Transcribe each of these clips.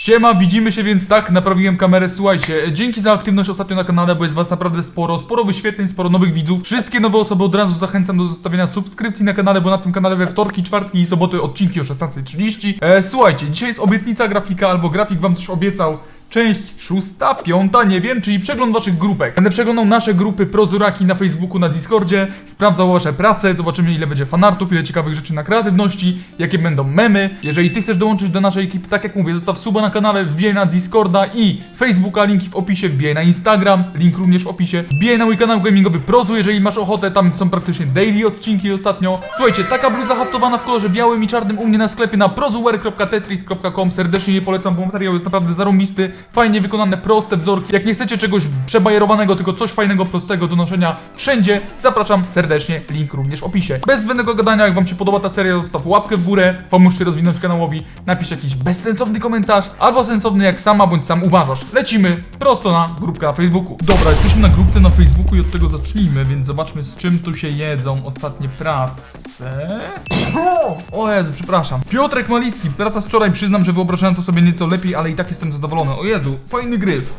Siema, widzimy się więc tak, naprawiłem kamerę, słuchajcie, dzięki za aktywność ostatnio na kanale, bo jest was naprawdę sporo, sporo wyświetleń, sporo nowych widzów. Wszystkie nowe osoby od razu zachęcam do zostawienia subskrypcji na kanale, bo na tym kanale we wtorki, czwartki i soboty odcinki o 16.30. E, słuchajcie, dzisiaj jest obietnica grafika, albo grafik wam coś obiecał. Część szósta, piąta, nie wiem, czyli przegląd waszych grupek. Będę przeglądał nasze grupy Prozuraki na Facebooku, na Discordzie, sprawdzał wasze prace, zobaczymy ile będzie fanartów, ile ciekawych rzeczy na kreatywności, jakie będą memy. Jeżeli ty chcesz dołączyć do naszej ekipy, tak jak mówię, zostaw suba na kanale, wbijaj na Discorda i Facebooka, linki w opisie, wbijaj na Instagram, link również w opisie, wbijaj na mój kanał gamingowy Prozu, jeżeli masz ochotę, tam są praktycznie daily odcinki ostatnio. Słuchajcie, taka bluza haftowana w kolorze białym i czarnym u mnie na sklepie na prozuwear.tetris.com, serdecznie je polecam, bo materiał jest naprawdę zarąbisty, fajnie wykonane, proste wzorki. Jak nie chcecie czegoś przebajerowanego, tylko coś fajnego, prostego do noszenia wszędzie, zapraszam serdecznie, link również w opisie. Bez zbędnego gadania, jak wam się podoba ta seria, zostaw łapkę w górę, pomóżcie rozwinąć kanałowi, napisz jakiś bezsensowny komentarz, albo sensowny jak sama bądź sam uważasz. Lecimy prosto na grupkę na Facebooku. Dobra, jesteśmy na grupce na Facebooku i od tego zacznijmy, więc zobaczmy z czym tu się jedzą ostatnie prace. O Jezu, przepraszam. Piotrek Malicki, praca z wczoraj, przyznam, że wyobrażałem to sobie nieco lepiej, ale i tak jestem zadowolony. O Jezu, fajny gryf.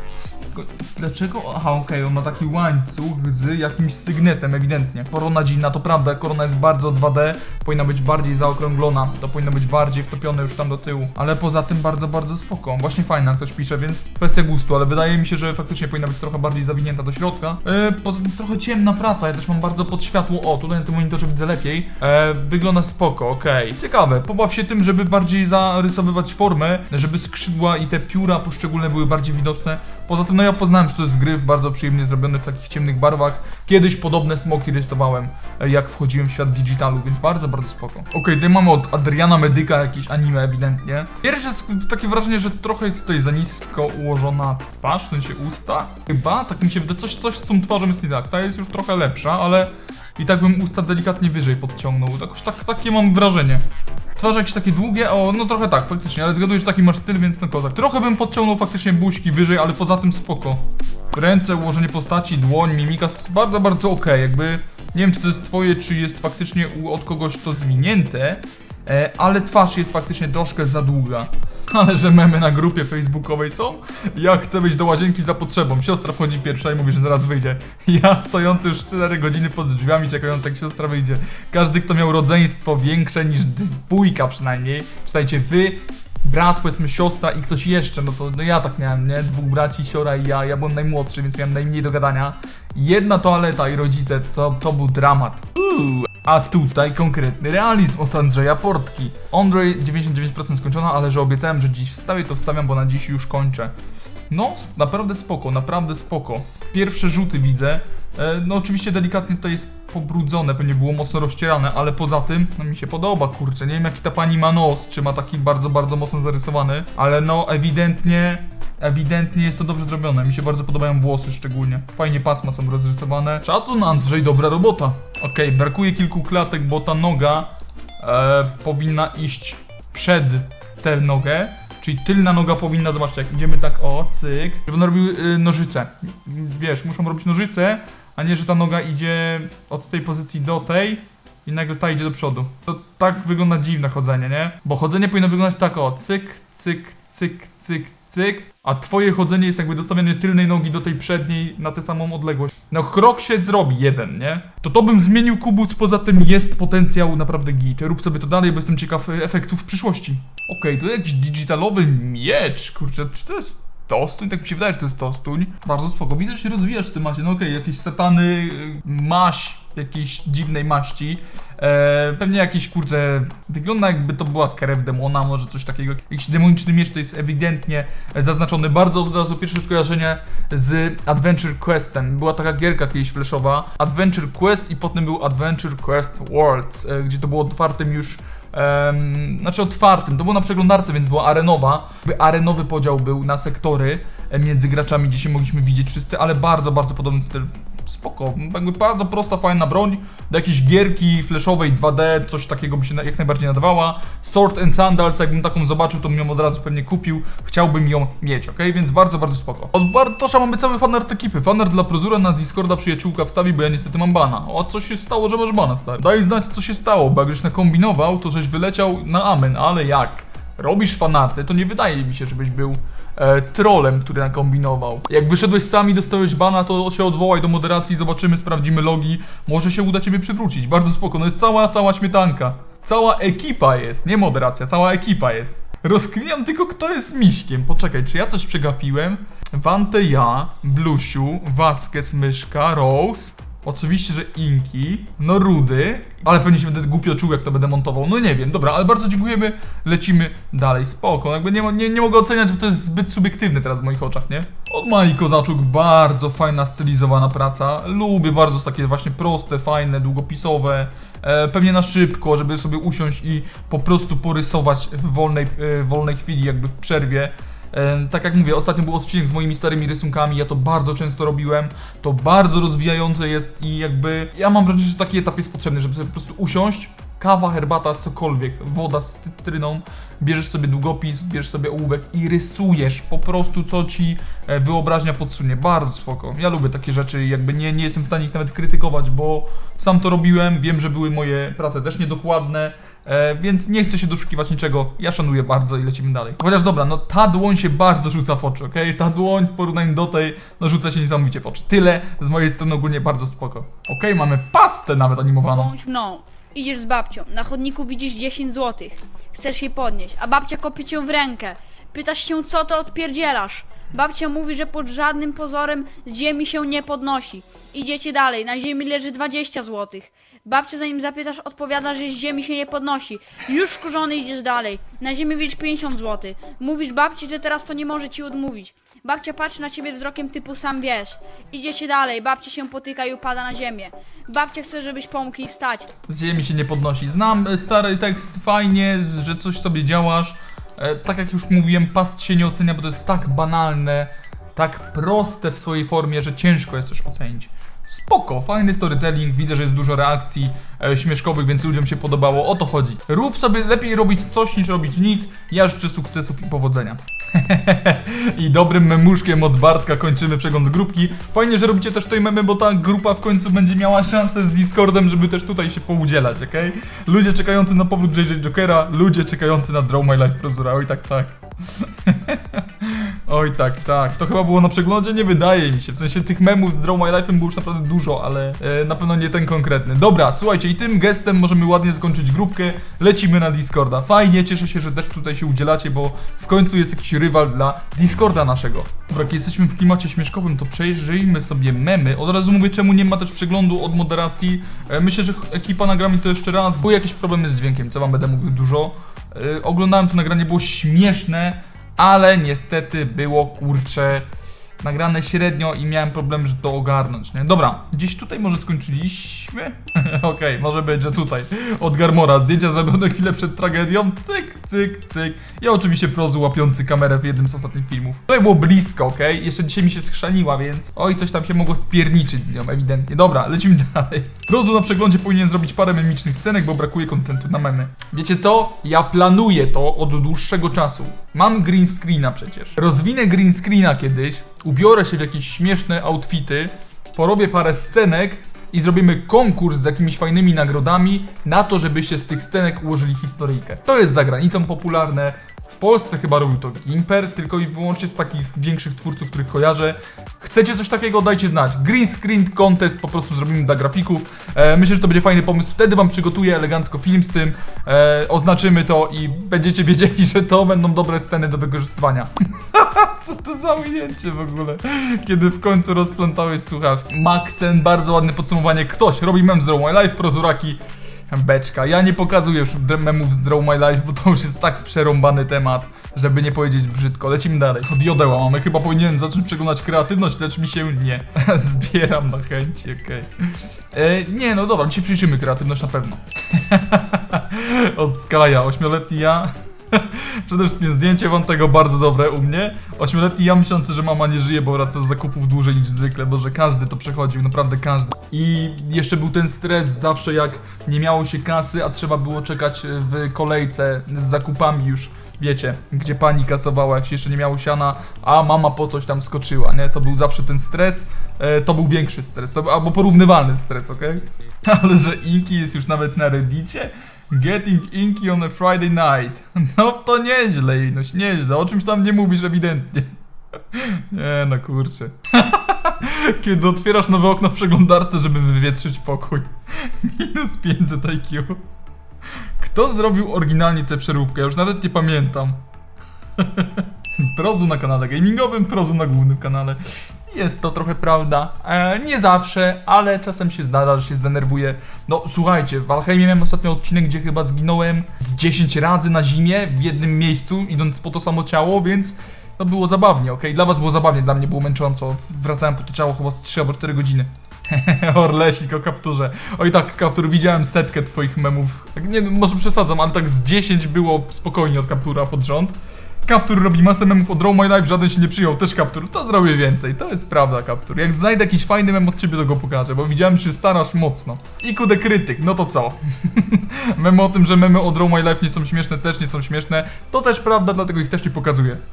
Tylko Dlaczego? Aha, okej, on ma taki łańcuch z jakimś sygnetem, ewidentnie. Korona dziwna, to prawda, korona jest bardzo 2D, powinna być bardziej zaokrąglona, to powinno być bardziej wtopione już tam do tyłu. Ale poza tym bardzo, bardzo spoko. Właśnie fajna, ktoś pisze, więc kwestia gustu, ale wydaje mi się, że faktycznie powinna być trochę bardziej zawinięta do środka. E, poza tym trochę ciemna praca, ja też mam bardzo pod światło, o, tutaj na tym monitorze widzę lepiej. E, wygląda spoko, okej. Ciekawe, pobaw się tym, żeby bardziej zarysowywać formę, żeby skrzydła i te pióra poszczególne były bardziej widoczne. Poza tym, no ja poznałem, że to jest gryf bardzo przyjemnie zrobiony w takich ciemnych barwach. Kiedyś podobne smoki rysowałem, e, jak wchodziłem w świat digitalu, więc bardzo, bardzo spoko. Okej, tutaj mamy od Adriana Medyka jakieś anime ewidentnie. Pierwsze jest takie wrażenie, że trochę jest tutaj za nisko ułożona twarz, w sensie usta. Chyba, tak mi się wydaje, coś, coś z tą twarzą jest nie tak. Ta jest już trochę lepsza, ale i tak bym usta delikatnie wyżej podciągnął. Jakoś tak, takie mam wrażenie. Twarze jakieś takie długie, o, no trochę tak, faktycznie, ale zgaduję, że taki masz styl, więc no kozak. Trochę bym podciągnął faktycznie buźki wyżej, ale poza tym spoko. Ręce, ułożenie postaci, dłoń, mimika, bardzo, bardzo okej, jakby... Nie wiem, czy to jest twoje, czy jest faktycznie u, od kogoś to zwinięte, ale twarz jest faktycznie troszkę za długa. Ale że memy na grupie facebookowej są? Ja chcę wyjść do łazienki za potrzebą. Siostra wchodzi pierwsza i mówi, że zaraz wyjdzie. Ja stojący już 4 godziny pod drzwiami, czekając jak siostra wyjdzie. Każdy, kto miał rodzeństwo większe niż dwójka przynajmniej, czytajcie, wy brat, powiedzmy siostra i ktoś jeszcze, no to no ja tak miałem, nie? Dwóch braci, siora i ja, ja byłem najmłodszy, więc miałem najmniej do gadania. Jedna toaleta i rodzice, to, to był dramat. Uuu. A tutaj konkretny realizm od Andrzeja Portki. Andrzej 99% skończona, ale że obiecałem, że dziś wstawię, to wstawiam, bo na dziś już kończę. No, naprawdę spoko, naprawdę spoko. Pierwsze rzuty widzę. E, no oczywiście delikatnie to jest pobrudzone, pewnie było mocno rozcierane, ale poza tym, no mi się podoba, kurczę. Nie wiem jaki ta pani ma nos, czy ma taki bardzo, bardzo mocno zarysowany, ale no ewidentnie, ewidentnie jest to dobrze zrobione. Mi się bardzo podobają włosy szczególnie. Fajnie pasma są rozrysowane. Szacun Andrzej, dobra robota. Okej, brakuje kilku klatek, bo ta noga e, powinna iść przed tę nogę. Czyli tylna noga powinna, zobaczcie, jak idziemy tak, o, cyk, żeby one robiły y, nożyce. Wiesz, muszą robić nożyce, a nie, że ta noga idzie od tej pozycji do tej i nagle ta idzie do przodu. To tak wygląda dziwne chodzenie, nie? Bo chodzenie powinno wyglądać tak, o, cyk, cyk, cyk, cyk, cyk, a twoje chodzenie jest jakby dostawianie tylnej nogi do tej przedniej na tę samą odległość. No krok się zrobi jeden, nie? To to bym zmienił kubuc, poza tym jest potencjał naprawdę git. Rób sobie to dalej, bo jestem ciekaw e, efektów w przyszłości. Okej, to jakiś digitalowy miecz, kurczę, czy to jest tostuń? Tak mi się wydaje, że to jest tostuń. Bardzo spoko, widać się rozwijasz w tym macie, no okej, jakieś satany, y, maś jakiejś dziwnej maści. E, pewnie jakiś kurczę. Wygląda jakby to była krew demona, może coś takiego. Jakiś demoniczny miecz to jest ewidentnie zaznaczony. Bardzo od razu pierwsze skojarzenie z Adventure Questem. Była taka gierka kiedyś flashowa. Adventure Quest i potem był Adventure Quest Worlds, e, gdzie to było otwartym już. Em, znaczy otwartym, to było na przeglądarce, więc była arenowa. Jakby arenowy podział był na sektory e, między graczami, gdzie się mogliśmy widzieć wszyscy, ale bardzo, bardzo podobny styl spoko. Jakby bardzo prosta, fajna broń. Do jakiejś gierki flashowej 2D, coś takiego by się jak najbardziej nadawała. Sword and Sandals, jakbym taką zobaczył, to bym ją od razu pewnie kupił. Chciałbym ją mieć, ok? Więc bardzo, bardzo spoko. Od Bartosza mamy cały fanart ekipy. Fanart dla Prozura na Discorda przyjaciółka wstawi, bo ja niestety mam bana. O, co się stało, że masz bana, stary? Daj znać, co się stało, bo jak żeś nakombinował, to żeś wyleciał na amen, ale jak? Robisz fanarty, to nie wydaje mi się, żebyś był e, trolem, który nakombinował. Jak wyszedłeś sam i dostałeś bana, to się odwołaj do moderacji, zobaczymy, sprawdzimy logi. Może się uda ciebie przywrócić. Bardzo spoko, no jest cała, cała śmietanka. Cała ekipa jest, nie moderacja, cała ekipa jest. Rozkminiam tylko, kto jest miśkiem. Poczekaj, czy ja coś przegapiłem? Wante ja, Blusiu, Vasquez, Myszka, Rose. Oczywiście, że Inki, no Rudy, ale pewnie się będę głupio czuł, jak to będę montował. No nie wiem, dobra, ale bardzo dziękujemy. Lecimy dalej, spoko. Jakby nie, nie, nie mogę oceniać, bo to jest zbyt subiektywne teraz w moich oczach, nie? Od Mai Kozaczuk, bardzo fajna, stylizowana praca. Lubię bardzo takie właśnie proste, fajne, długopisowe. E, pewnie na szybko, żeby sobie usiąść i po prostu porysować w wolnej, e, wolnej chwili, jakby w przerwie. Tak jak mówię, ostatnio był odcinek z moimi starymi rysunkami, ja to bardzo często robiłem, to bardzo rozwijające jest i jakby ja mam wrażenie, że taki etap jest potrzebny, żeby sobie po prostu usiąść, kawa, herbata, cokolwiek, woda z cytryną, bierzesz sobie długopis, bierzesz sobie ołówek i rysujesz po prostu co ci e, wyobraźnia podsunie. Bardzo spoko. Ja lubię takie rzeczy, jakby nie, nie jestem w stanie ich nawet krytykować, bo sam to robiłem, wiem, że były moje prace też niedokładne, E, więc nie chcę się doszukiwać niczego, ja szanuję bardzo i lecimy dalej. Chociaż dobra, no ta dłoń się bardzo rzuca w oczy, okej? Ta dłoń w porównaniu do tej, no rzuca się niesamowicie w oczy. Tyle z mojej strony ogólnie bardzo spoko. Okej, mamy pastę nawet animowaną. Bądź mną. Idziesz z babcią. Na chodniku widzisz 10 złotych. Chcesz jej podnieść, a babcia kopie cię w rękę. Pytasz się, co to odpierdzielasz. Babcia mówi, że pod żadnym pozorem z ziemi się nie podnosi. Idziecie dalej, na ziemi leży 20 złotych. Babcia zanim zapytasz odpowiada, że z ziemi się nie podnosi. Już wkurzony idziesz dalej. Na ziemi widzisz 50 złotych. Mówisz babci, że teraz to nie może ci odmówić. Babcia patrzy na ciebie wzrokiem typu sam wiesz. Idziecie dalej, babcia się potyka i upada na ziemię. Babcia chce, żebyś pomógł jej wstać. Z ziemi się nie podnosi. Znam e, stary tekst, fajnie, że coś sobie działasz. E, tak jak już mówiłem, past się nie ocenia, bo to jest tak banalne, tak proste w swojej formie, że ciężko jest coś ocenić. Spoko, fajny storytelling, widzę, że jest dużo reakcji e, śmieszkowych, więc ludziom się podobało, o to chodzi. Rób sobie, lepiej robić coś niż robić nic, ja życzę sukcesów i powodzenia. I dobrym memuszkiem od Bartka kończymy przegląd grupki. Fajnie, że robicie też tutaj memy, bo ta grupa w końcu będzie miała szansę z Discordem, żeby też tutaj się poudzielać, okej? Ludzie czekający na powrót JJ Jokera, ludzie czekający na Draw My Life Prozura, oj tak, tak. Oj tak, tak. To chyba było na przeglądzie? Nie wydaje mi się. W sensie tych memów z Draw My Life'em było już naprawdę dużo, ale e, na pewno nie ten konkretny. Dobra, słuchajcie, i tym gestem możemy ładnie zakończyć grupkę. Lecimy na Discorda. Fajnie, cieszę się, że też tutaj się udzielacie, bo w końcu jest jakiś rywal dla Discorda naszego. Dobra, jak jesteśmy w klimacie śmieszkowym, to przejrzyjmy sobie memy. Od razu mówię, czemu nie ma też przeglądu od moderacji. E, myślę, że ekipa nagra mi to jeszcze raz. Były jakieś problemy z dźwiękiem, co wam będę mówił dużo. E, oglądałem to nagranie, było śmieszne ale niestety było kurcze nagrane średnio i miałem problem, że to ogarnąć, nie? Dobra, gdzieś tutaj może skończyliśmy? Okej, może być, że tutaj. Od Garmora, zdjęcia zrobione chwilę przed tragedią, cyk, cyk, cyk. Ja oczywiście prozu łapiący kamerę w jednym z ostatnich filmów. Tutaj było blisko, okej? Jeszcze dzisiaj mi się schrzaniła, więc... Oj, coś tam się mogło spierniczyć z nią, ewidentnie. Dobra, lecimy dalej. Prozu na przeglądzie powinien zrobić parę memicznych scenek, bo brakuje kontentu na memy. Wiecie co? Ja planuję to od dłuższego czasu. Mam green screena przecież. Rozwinę green screena kiedyś, ubiorę się w jakieś śmieszne outfity, porobię parę scenek i zrobimy konkurs z jakimiś fajnymi nagrodami na to, żebyście z tych scenek ułożyli historyjkę. To jest za granicą popularne. Polsce chyba robił to Gimper, tylko i wyłącznie z takich większych twórców, których kojarzę. Chcecie coś takiego? Dajcie znać. Green screen contest po prostu zrobimy dla grafików. E, myślę, że to będzie fajny pomysł. Wtedy wam przygotuję elegancko film z tym. E, oznaczymy to i będziecie wiedzieli, że to będą dobre sceny do wykorzystywania. Co to za ujęcie w ogóle? Kiedy w końcu rozplątałeś słuchawki. Makcen, bardzo ładne podsumowanie. Ktoś robi mem z My Life, prozuraki. Beczka. Ja nie pokazuję już memów z Draw My Life, bo to już jest tak przerąbany temat, żeby nie powiedzieć brzydko. Lecimy dalej. Od jodeła mamy. Chyba powinienem zacząć przeglądać kreatywność, lecz mi się nie. Zbieram na chęci, okej. E, Nie, no dobra, dzisiaj przyjrzymy kreatywność na pewno. Od Skaja, ośmioletni ja. Przede wszystkim zdjęcie wam tego bardzo dobre u mnie. Ośmioletni ja myślący, że mama nie żyje, bo wraca z zakupów dłużej niż zwykle, bo że każdy to przechodził, naprawdę każdy. I jeszcze był ten stres zawsze jak nie miało się kasy, a trzeba było czekać w kolejce z zakupami już. Wiecie, gdzie pani kasowała, jak się jeszcze nie miało siana, a mama po coś tam skoczyła, nie? To był zawsze ten stres, e, to był większy stres, albo porównywalny stres, okej? Ale że Inki jest już nawet na Reddicie? Getting inky on a Friday night. No to nieźle, Inuś, nieźle. O czymś tam nie mówisz ewidentnie. Nie no kurczę. Kiedy otwierasz nowe okno w przeglądarce, żeby wywietrzyć pokój. Minus 500 IQ. Kto zrobił oryginalnie tę przeróbkę? Ja już nawet nie pamiętam. Prozu na kanale gamingowym, prozu na głównym kanale. Jest to trochę prawda. E, nie zawsze, ale czasem się zdarza, że się zdenerwuję. No słuchajcie, w Valheimie miałem ostatnio odcinek, gdzie chyba zginąłem z 10 razy na zimie w jednym miejscu, idąc po to samo ciało, więc no było zabawnie, okej? Dla was było zabawnie, dla mnie było męcząco. Wracałem po to ciało chyba z 3 albo 4 godziny. Orlesik o kapturze. Oj tak, kaptur, widziałem setkę twoich memów. Tak, Nie, może przesadzam, ale tak z 10 było spokojnie od kaptura pod rząd. Kaptur robi masę memów od Draw My Life, żaden się nie przyjął, też kaptur. To zrobię więcej, to jest prawda, kaptur. Jak znajdę jakiś fajny mem od ciebie, to go pokażę, bo widziałem, że się starasz mocno. I kudę krytyk, no to co? memy o tym, że memy o Draw My Life nie są śmieszne, też nie są śmieszne. To też prawda, dlatego ich też nie pokazuję.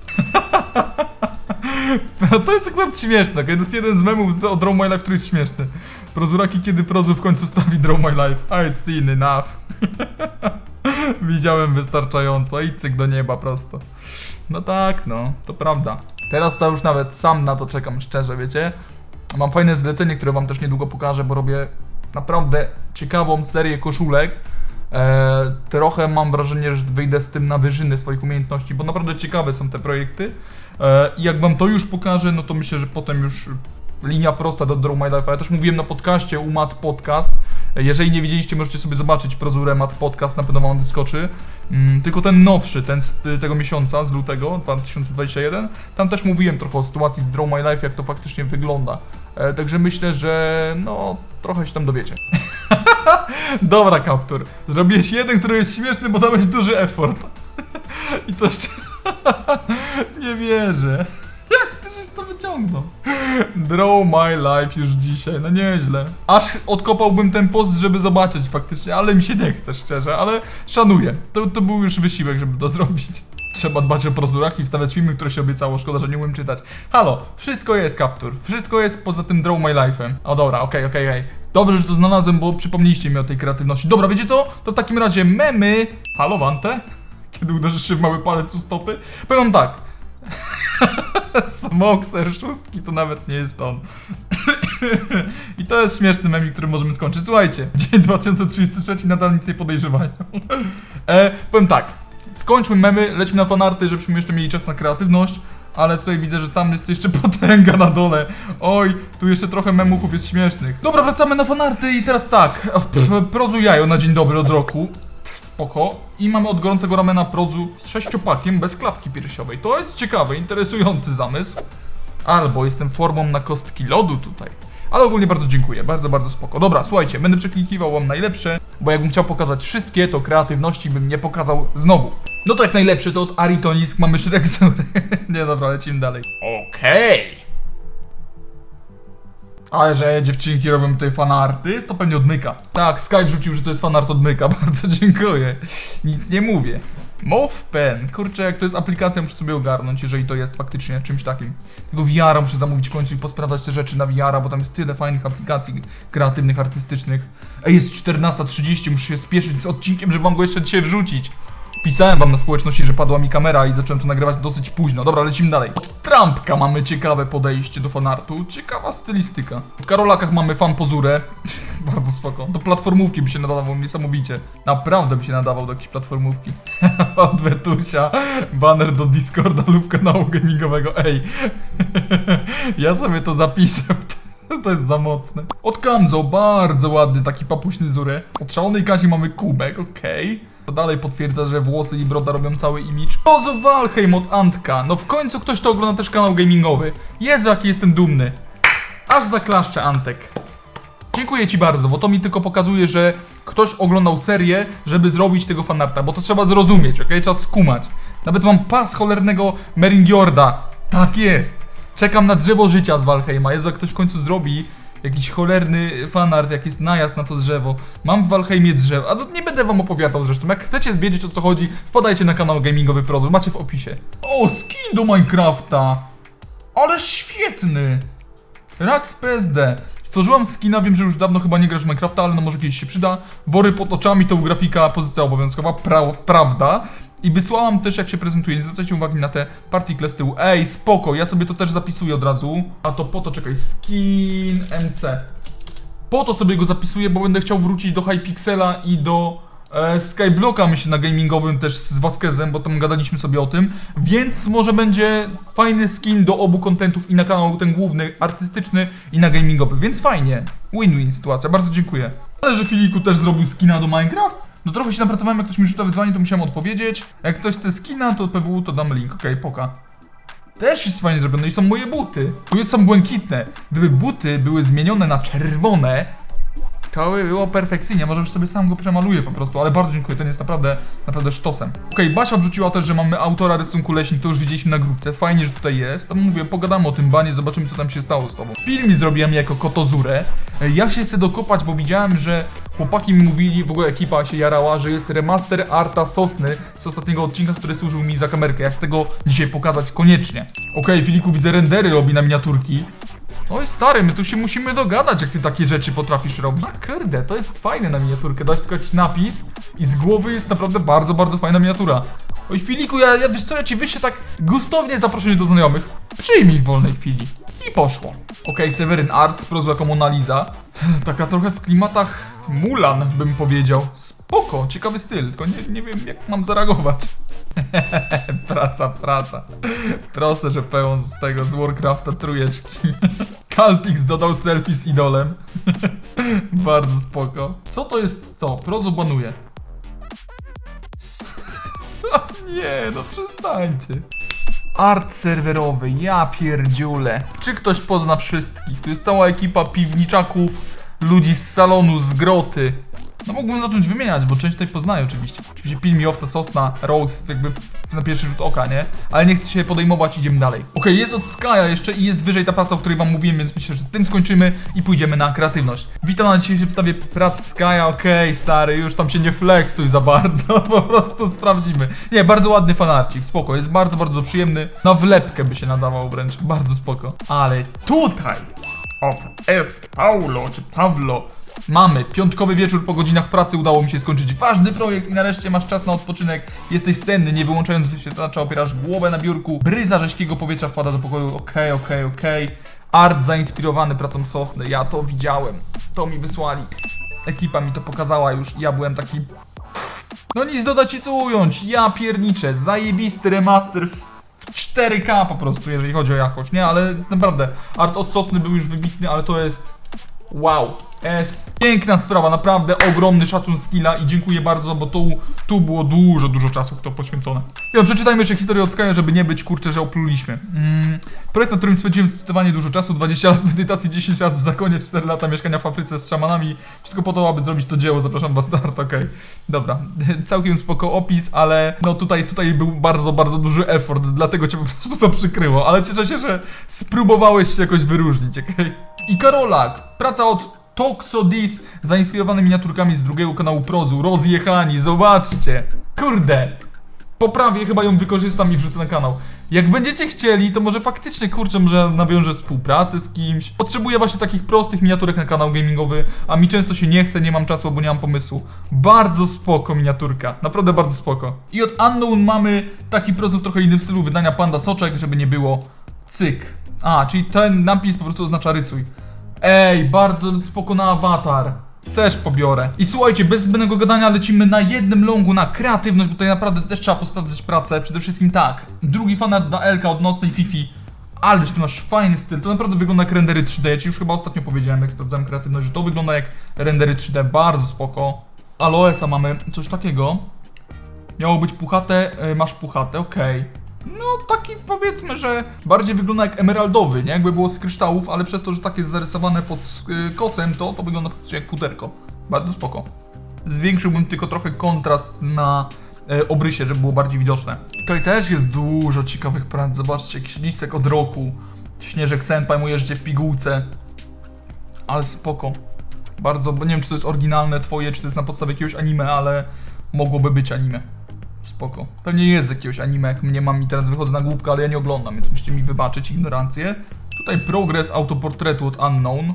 To jest akurat śmieszne, to jest jeden z memów o Draw My Life, który jest śmieszny. Prozuraki, kiedy Prozu w końcu wstawi Draw My Life. I've seen enough. Widziałem wystarczająco i cyk do nieba prosto. No tak, no, to prawda. Teraz to już nawet sam na to czekam, szczerze, wiecie? Mam fajne zlecenie, które wam też niedługo pokażę, bo robię naprawdę ciekawą serię koszulek. Eee, trochę mam wrażenie, że wyjdę z tym na wyżyny swoich umiejętności, bo naprawdę ciekawe są te projekty. Eee, I jak wam to już pokażę, no to myślę, że potem już linia prosta do Draw My Life. Ja też mówiłem na podcaście u Mat Podcast. Jeżeli nie widzieliście, możecie sobie zobaczyć prozurę Mat Podcast, na pewno wam wyskoczy. Mm, tylko ten nowszy, ten z y, tego miesiąca, z lutego 2021. Tam też mówiłem trochę o sytuacji z Draw My Life, jak to faktycznie wygląda. E, także myślę, że no trochę się tam dowiecie. Dobra, Kaptur. Zrobiłeś jeden, który jest śmieszny, bo dałeś duży effort. I jeszcze... nie wierzę. Wyciągnął? Draw my life już dzisiaj, no nieźle. Aż odkopałbym ten post, żeby zobaczyć faktycznie, ale mi się nie chce, szczerze, ale szanuję. To, to był już wysiłek, żeby to zrobić. Trzeba dbać o prozuraki, wstawiać filmy, które się obiecało. Szkoda, że nie umiem czytać. Halo, wszystko jest kaptur. Wszystko jest poza tym Draw My Life'em. O dobra, okej, okej, okej. Dobrze, że to znalazłem, bo przypomnieliście mi o tej kreatywności. Dobra, wiecie co? To w takim razie memy. Halo, Wante? Kiedy uderzysz się w mały palec u stopy? Powiem tak. Smokser szóstki to nawet nie jest on. I to jest śmieszny mem, który możemy skończyć. Słuchajcie, dzień 2033 nadal nic nie podejrzewają. e, powiem tak, skończmy memy, lećmy na fanarty, żebyśmy jeszcze mieli czas na kreatywność. Ale tutaj widzę, że tam jest jeszcze potęga na dole. Oj, tu jeszcze trochę memuchów jest śmiesznych. Dobra, wracamy na fanarty i teraz tak. Prozu jajo na dzień dobry od roku. Spoko. I mamy od gorącego ramena prozu z sześciopakiem bez klatki piersiowej. To jest ciekawy, interesujący zamysł. Albo jestem formą na kostki lodu tutaj. Ale ogólnie bardzo dziękuję, bardzo, bardzo spoko. Dobra, słuchajcie, będę przeklikiwał wam najlepsze, bo jakbym chciał pokazać wszystkie, to kreatywności bym nie pokazał znowu. No to jak najlepszy to od Aritonisk mamy Shrek Nie dobra, lecimy dalej. Okej. Ale że dziewczynki robią tutaj fanarty, to pewnie odmyka. Tak, Skype rzucił, że to jest fanart odmyka, bardzo dziękuję. Nic nie mówię. MovPen, kurczę, jak to jest aplikacja, muszę sobie ogarnąć, jeżeli to jest faktycznie czymś takim. Tego VR muszę zamówić w końcu i posprawdzać te rzeczy na VR, bo tam jest tyle fajnych aplikacji kreatywnych, artystycznych. Ej, jest 14.30, muszę się spieszyć z odcinkiem, żeby wam go jeszcze dzisiaj wrzucić. Pisałem wam na społeczności, że padła mi kamera i zacząłem to nagrywać dosyć późno. Dobra, lecimy dalej. Od Trumpka mamy ciekawe podejście do fanartu. Ciekawa stylistyka. Od Karolakach mamy fan pozurę. Bardzo spoko. Do platformówki by się nadawał niesamowicie. Naprawdę by się nadawał do jakiejś platformówki. Od Betusia. Banner do Discorda lub kanału gamingowego. Ej. ja sobie to zapiszę. To jest za mocne. Od Kamzo, bardzo ładny taki papuśny zurę. Od szalonej Kasi mamy kubek, okej. To dalej potwierdza, że włosy i broda robią cały imidż. Pozo Valheim od Antka. No w końcu ktoś to ogląda też kanał gamingowy. Jezu, jaki jestem dumny. Aż zaklaszczę Antek. Dziękuję ci bardzo, bo to mi tylko pokazuje, że ktoś oglądał serię, żeby zrobić tego fanarta, bo to trzeba zrozumieć, okej? Trzeba skumać. Nawet mam pas cholernego Meringiorda. Tak jest. Czekam na drzewo życia z Valheima. Jezu, jak ktoś w końcu zrobi jakiś cholerny fanart, jak jest najazd na to drzewo. Mam w Valheimie drzewo, a nie będę wam opowiadał zresztą. Jak chcecie wiedzieć o co chodzi, wpadajcie na kanał gamingowy Prozor, macie w opisie. O, skin do Minecrafta! Ale świetny! Rax PSD. Stworzyłam skina, wiem, że już dawno chyba nie grasz w Minecrafta, ale no może kiedyś się przyda. Wory pod oczami to grafika, pozycja obowiązkowa, pra prawda. I wysłałam też jak się prezentuje, nie zwracajcie uwagi na te partikle z tyłu. Ej, spoko, ja sobie to też zapisuję od razu. A to po to, czekaj, skin MC. Po to sobie go zapisuję, bo będę chciał wrócić do Hypixela i do e, Skyblocka, myślę, na gamingowym też z Vasquezem, bo tam gadaliśmy sobie o tym. Więc może będzie fajny skin do obu kontentów i na kanał ten główny, artystyczny i na gamingowy. Więc fajnie. Win-win sytuacja, bardzo dziękuję. Ale że Filiku też zrobił skina do Minecraft? No trochę się napracowałem, jak ktoś mi rzuca wyzwanie, to musiałem odpowiedzieć. Jak ktoś chce skina, to PWU to dam link. Okej, poka. Też jest fajnie zrobione i są moje buty. Tu są błękitne. Gdyby buty były zmienione na czerwone, to by było perfekcyjnie. Może już sobie sam go przemaluję po prostu, ale bardzo dziękuję, ten jest naprawdę, naprawdę sztosem. Okej, Basia wrzuciła też, że mamy autora rysunku leśnik, to już widzieliśmy na grupce. Fajnie, że tutaj jest. To mówię, pogadamy o tym banie, zobaczymy co tam się stało z tobą. Film zrobiłem jako kotozurę. Ja się chcę dokopać, bo widziałem, że chłopaki mi mówili, w ogóle ekipa się jarała, że jest remaster Arta Sosny z ostatniego odcinka, który służył mi za kamerkę. Ja chcę go dzisiaj pokazać koniecznie. Okej, Filiku widzę rendery robi na miniaturki. Oj stary, my tu się musimy dogadać, jak ty takie rzeczy potrafisz robić. Kurde, to jest fajne na miniaturkę, dać tylko jakiś napis i z głowy jest naprawdę bardzo, bardzo fajna miniatura. Oj Filiku, ja, ja wiesz co, ja ci wyślę tak gustownie zaproszenie do znajomych. Przyjmij w wolnej chwili. I poszło. Okej, Seweryn Arts, prozu jako. Taka trochę w klimatach Mulan, bym powiedział. Spoko, ciekawy styl, tylko nie, nie wiem jak mam zareagować. praca, praca. Proste, że pełen z tego, z Warcrafta trójeczki. Kalpix dodał selfie z idolem. Bardzo spoko. Co to jest to? Prozo banuje. Nie, no przestańcie. Art serwerowy, ja pierdziule. Czy ktoś pozna wszystkich? Tu jest cała ekipa piwniczaków, ludzi z salonu, z groty. No mógłbym zacząć wymieniać, bo część tutaj poznaję oczywiście. Oczywiście Pilmi, Owca, Sosna, Rose, jakby na pierwszy rzut oka, nie? Ale nie chcę się podejmować, idziemy dalej. Okej, jest od Skya jeszcze i jest wyżej ta praca, o której wam mówiłem, więc myślę, że tym skończymy i pójdziemy na kreatywność. Witam na dzisiejszym wstawie prac Skya, okej stary, już tam się nie flexuj za bardzo, po prostu sprawdzimy. Nie, bardzo ładny fanarcik, spoko, jest bardzo, bardzo przyjemny. Na wlepkę by się nadawał wręcz, bardzo spoko. Ale tutaj od S. Paulo czy Pawlo. Mamy piątkowy wieczór po godzinach pracy, udało mi się skończyć ważny projekt i nareszcie masz czas na odpoczynek. Jesteś senny, nie wyłączając wyświetlacza, opierasz głowę na biurku, bryza rzeźkiego powietrza wpada do pokoju. Okej, okej, okej. Art zainspirowany pracą Sosny, ja to widziałem. To mi wysłali. Ekipa mi to pokazała już ja byłem taki no nic dodać i co ująć, ja pierniczę, zajebisty remaster 4K po prostu, jeżeli chodzi o jakość, nie? Ale naprawdę, art od Sosny był już wybitny, ale to jest wow, S. Piękna sprawa, naprawdę ogromny szacun skilla i dziękuję bardzo, bo tu, tu było dużo, dużo czasu w to poświęcone. Ja przeczytajmy jeszcze historię od Skya, żeby nie być, kurczę, że opluliśmy. Mm, projekt, na którym spędziłem zdecydowanie dużo czasu, 20 lat medytacji, 10 lat w zakonie, 4 lata mieszkania w Afryce z szamanami, wszystko po to, aby zrobić to dzieło, zapraszam was na art, okej. Dobra, całkiem spoko opis, ale no tutaj, tutaj był bardzo, bardzo duży effort, dlatego cię po prostu to przykryło, ale cieszę się, że spróbowałeś się jakoś wyróżnić, okej? I Karolak, praca od Toxodis, zainspirowany miniaturkami z drugiego kanału Prozu, rozjechani, zobaczcie! Kurde! Poprawię, chyba ją wykorzystam i wrzucę na kanał. Jak będziecie chcieli, to może faktycznie, kurczę, może nawiążę współpracę z kimś. Potrzebuję właśnie takich prostych miniaturek na kanał gamingowy, a mi często się nie chce, nie mam czasu, bo nie mam pomysłu. Bardzo spoko miniaturka, naprawdę bardzo spoko. I od Unknown mamy taki prozu w trochę innym stylu wydania Panda Soczek, żeby nie było cyk. A, czyli ten napis po prostu oznacza rysuj. Ej, bardzo spoko na awatar. Też pobiorę. I słuchajcie, bez zbędnego gadania lecimy na jednym longu na kreatywność, bo tutaj naprawdę też trzeba posprawdzać pracę. Przede wszystkim tak. Drugi fanart dla Elka od nocnej Fifi. Ależ ty masz fajny styl, to naprawdę wygląda jak rendery 3D. Ja ci już chyba ostatnio powiedziałem, jak sprawdzałem kreatywność, że to wygląda jak rendery 3D. Bardzo spoko. Aloesa mamy coś takiego. Miało być puchate, e, masz puchate, okej. No taki powiedzmy, że bardziej wygląda jak emeraldowy, nie? Jakby było z kryształów, ale przez to, że tak jest zarysowane pod y, kosem, to to wygląda jak puderko. Bardzo spoko. Zwiększyłbym tylko trochę kontrast na e, obrysie, żeby było bardziej widoczne. Tutaj też jest dużo ciekawych prac. Zobaczcie, jakiś od roku. Śnieżek Senpai mu jeździ w pigułce. Ale spoko. Bardzo, nie wiem czy to jest oryginalne twoje, czy to jest na podstawie jakiegoś anime, ale mogłoby być anime. Spoko. Pewnie jest jakiegoś anime, jak mnie mam i teraz wychodzę na głupkę, ale ja nie oglądam, więc musicie mi wybaczyć ignorancję. Tutaj progres autoportretu od Unknown.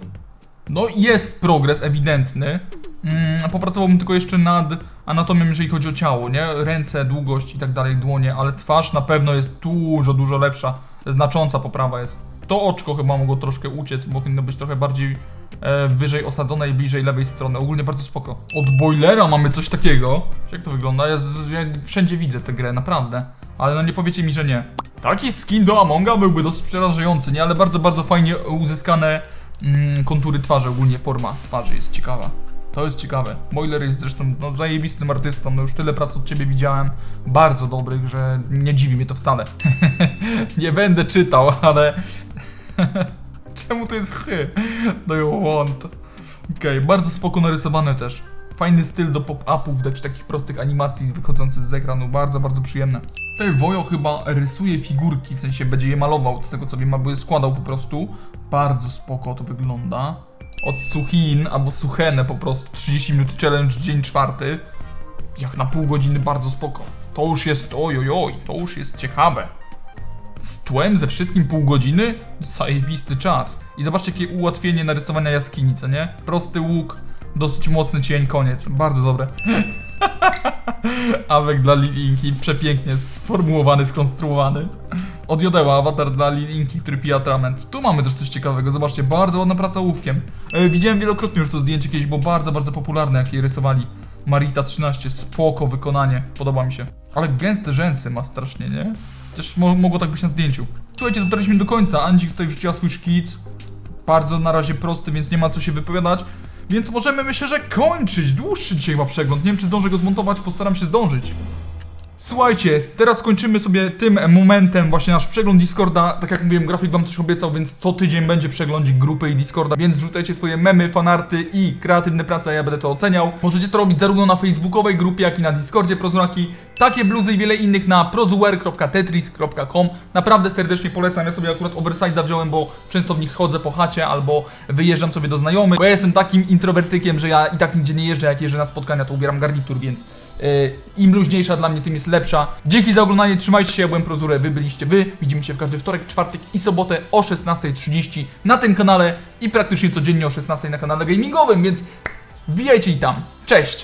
No jest progres ewidentny. Mm, popracowałbym tylko jeszcze nad anatomią, jeżeli chodzi o ciało, nie? Ręce, długość i tak dalej, dłonie, ale twarz na pewno jest dużo, dużo lepsza. Znacząca poprawa jest. To oczko chyba mogło troszkę uciec, bo powinno być trochę bardziej e, wyżej osadzone i bliżej lewej strony. Ogólnie bardzo spoko. Od boilera mamy coś takiego. Jak to wygląda? Ja, z, ja wszędzie widzę tę grę, naprawdę. Ale no nie powiecie mi, że nie. Taki skin do Amonga byłby dosyć przerażający, nie? Ale bardzo, bardzo fajnie uzyskane mm, kontury twarzy, ogólnie forma twarzy jest ciekawa. To jest ciekawe. Boiler jest zresztą no, zajebistym artystą, no już tyle prac od ciebie widziałem, bardzo dobrych, że nie dziwi mnie to wcale. nie będę czytał, ale... Czemu to jest chy? No you want. Okej, bardzo spoko narysowane też. Fajny styl do pop-upów, jakichś takich prostych animacji wychodzących z ekranu, bardzo, bardzo przyjemne. Tutaj Wojo chyba rysuje figurki, w sensie będzie je malował, z tego co wiem, albo je składał po prostu. Bardzo spoko to wygląda. Od Suchin albo Suchenę po prostu, 30 minut challenge, dzień czwarty. Jak na pół godziny bardzo spoko. To już jest, oj, oj, oj, to już jest ciekawe. Z tłem, ze wszystkim pół godziny? Zajebisty czas. I zobaczcie, jakie ułatwienie narysowania jaskini, co nie? Prosty łuk, dosyć mocny cień, koniec. Bardzo dobre. Awek dla Lilinki, przepięknie sformułowany, skonstruowany. Od Jodeła, awatar dla Lilinki, który pije atrament. Tu mamy też coś ciekawego, zobaczcie, bardzo ładna praca ołówkiem. E, widziałem wielokrotnie już to zdjęcie kiedyś, bo bardzo, bardzo popularne, jak je rysowali. Marita 13, spoko wykonanie, podoba mi się. Ale gęste rzęsy ma strasznie, nie? Chociaż mo mogło tak być na zdjęciu. Słuchajcie, dotarliśmy do końca. Andzik tutaj wrzuciła swój szkic. Bardzo na razie prosty, więc nie ma co się wypowiadać. Więc możemy, myślę, że kończyć. Dłuższy dzisiaj ma przegląd. Nie wiem, czy zdążę go zmontować, postaram się zdążyć. Słuchajcie, teraz kończymy sobie tym momentem właśnie nasz przegląd Discorda. Tak jak mówiłem, grafik wam coś obiecał, więc co tydzień będzie przeglądzik grupy i Discorda, więc wrzucajcie swoje memy, fanarty i kreatywne prace, ja będę to oceniał. Możecie to robić zarówno na facebookowej grupie, jak i na Discordzie Prozuraki. Takie bluzy i wiele innych na prozuwer.tetris.com. Naprawdę serdecznie polecam. Ja sobie akurat Overside'a wziąłem, bo często w nich chodzę po chacie albo wyjeżdżam sobie do znajomych. Bo ja jestem takim introwertykiem, że ja i tak nigdzie nie jeżdżę, jak jeżdżę na spotkania, to ubieram garnitur, więc Yy, im luźniejsza dla mnie, tym jest lepsza. Dzięki za oglądanie, trzymajcie się, ja byłem Prozurę, wy byliście wy. Widzimy się w każdy wtorek, czwartek i sobotę o 16.30 na tym kanale i praktycznie codziennie o 16.00 na kanale gamingowym, więc wbijajcie i tam. Cześć!